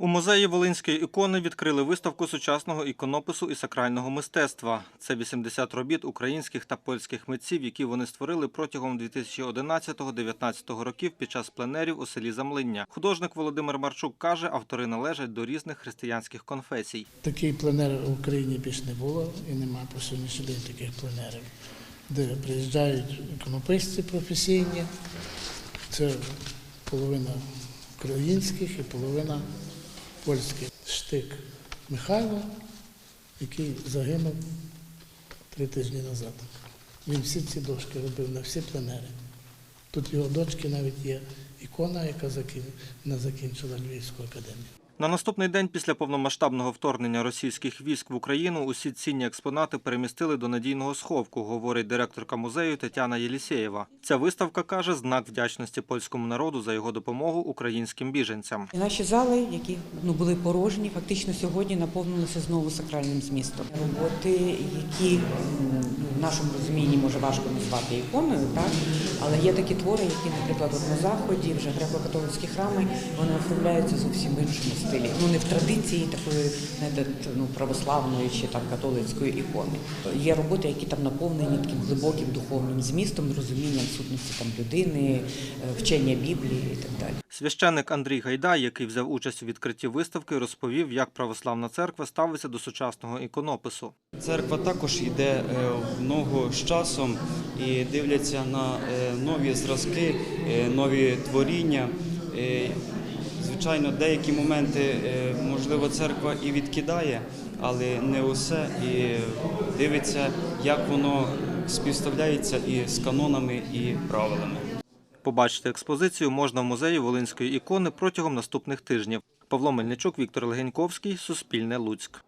У музеї Волинської ікони відкрили виставку сучасного іконопису і сакрального мистецтва. Це 80 робіт українських та польських митців, які вони створили протягом 2011-2019 років під час пленерів у селі Замлиння. Художник Володимир Марчук каже, автори належать до різних християнських конфесій. Такий пленер в Україні більш не було і немає по сьогоднішній день таких пленерів, де приїжджають іконописці професійні. Це половина українських і половина польських. Штик Михайло, який загинув три тижні назад. Він всі ці дошки робив на всі пленери. Тут його дочки навіть є ікона, яка закін- не закінчила Львівську академію. На наступний день після повномасштабного вторгнення російських військ в Україну усі цінні експонати перемістили до надійного сховку, говорить директорка музею Тетяна Єлісєєва. Ця виставка каже знак вдячності польському народу за його допомогу українським біженцям. Наші зали, які ну, були порожні, фактично сьогодні наповнилися знову сакральним змістом. Роботи, які нашому розумінні може важко назвати іконою, так але є такі твори, які, наприклад, на заході, вже греко-католицькі храми, вони оформляються зовсім іншому стилі. Ну не в традиції такої т- ну, православної чи там католицької ікони. Є роботи, які там наповнені таким глибоким духовним змістом, розумінням сутності там людини, е, вчення Біблії і так далі. Священник Андрій Гайдай, який взяв участь у відкритті виставки, розповів, як православна церква ставиться до сучасного іконопису. Церква також йде е, в ногу з часом і дивляться на е, нові зразки, е, нові творіння. Звичайно, деякі моменти, можливо, церква і відкидає, але не усе. І дивиться, як воно співставляється і з канонами, і правилами. Побачити експозицію можна в музеї Волинської ікони протягом наступних тижнів. Павло Мельничук, Віктор Легеньковський, Суспільне Луцьк.